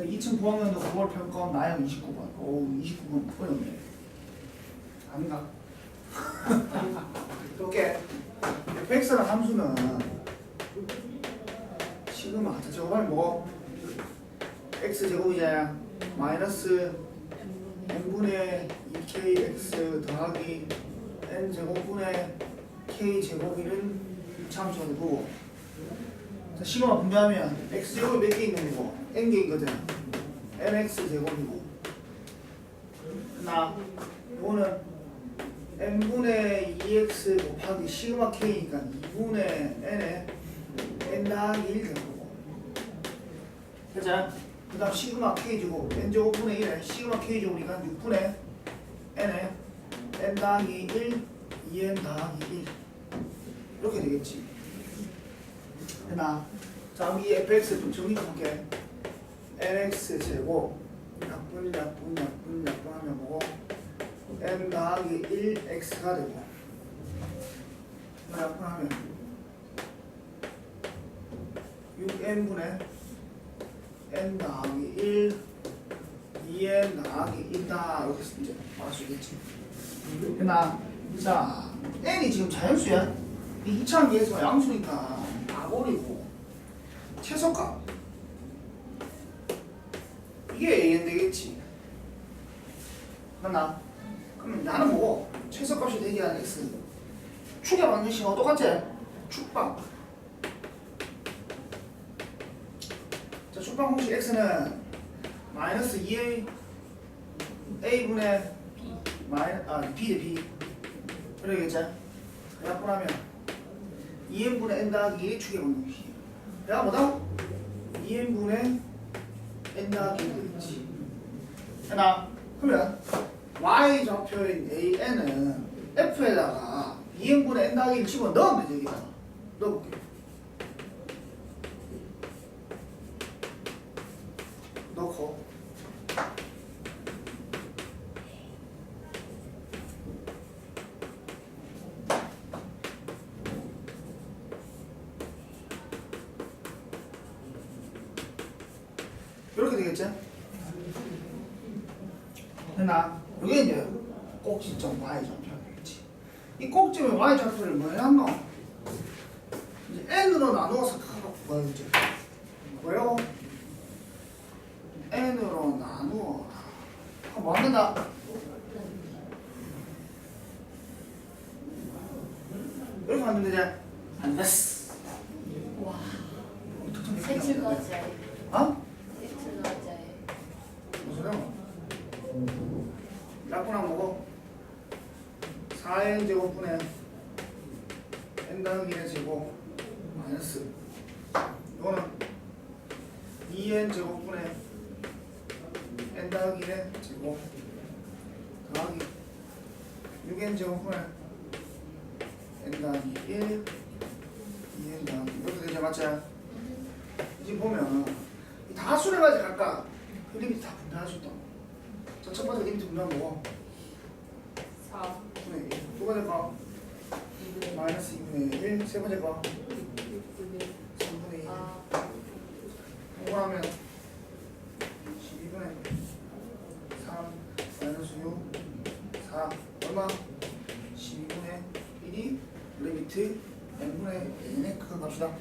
자, 2009학년도 9월 평가원 나영 29번. 오, 29번 어렵네. 아닌가? 이렇게 fx라는 함수는 시그마 자 저거 뭐 x 제곱이제 마이너스 n분의 2kx 더하기 n 제곱분의 k 제곱이는 되고 자 시그마 분배하면 x 제곱이 몇 개 있는 거고 n 개 있거든. Nx 제곱이고. 나 이거는 n분의 2x 곱하기 시그마 k니까 2분의 n에 n 더하기 1 되는 거고. 그죠? 그 다음 시그마 k제곱. N 제곱분의 1에 시그마 k제곱이니까 6분의 n에 n 더하기 1 2n 더하기 1 이렇게 되겠지 됐나? 자이 fx 좀 정리해볼게 nx 제곱 약분 약분 약분 약분 하면 뭐고 n 더하기 1x가 되고 약분하면 6n분의 n 더하기 1 2n 더하기 1다. 이렇게 이제 말할 수 있겠지. 그나 자 n이 지금 자연수야. 이 이차함계에서 양수니까 다 버리고 최소값 이게 an 되겠지 맞나? 그러면 나는 뭐고 최소값이 되게 하는 x 축의 방정식하고 똑같지? 축방 자 축방 공식 x는 마이너스 2a a분의 마이 아 b 대 b 그러겠지? 약분하면 2n분의 n 더하기 1이 축의 방정식 내가 뭐다? 2n분의 n 더하기 1 되겠지. 하나 그러면 y 좌표인 AN은 F에다가 2n분의 n 더하기 1 집어 넣으면 되지 여기다. 넣어볼게. 넣고 이렇게 되겠지? 됐나? 이게 이제 꼭지점 y좌표 되겠지. 이 꼭지점 y좌표를 뭐 해놨노? 이제 n으로 나누어서 구해야지. 뭐요? n으로 나누어. 그럼 뭐 한다? 이렇게 하면 되지? 안 됐어. 와, 색칠 거지. 어? 색칠 거지. 무슨 소리야? 약분하면 뭐고? 4n 제곱분의 n 더하기 1의 제곱 마이너스. 이거는 2n 제곱분의 n 더하기 1의 제곱 더하기 6n 제곱분의 n 더하기 1 2n 더하기 이렇게 되죠? 맞지? 이제 보면 이 다수를 가지고 각각 그림이 다 분배할 수 있다 자, 첫 번째 리미트 분 번째 과 마이너스 2분의 1. 세 번째 과 3분의 2. 아. 하면 12분의 3 마이너스 6 4 얼마? 12분의 1이 레비트 그 n분의 n의 크기로 갑시다.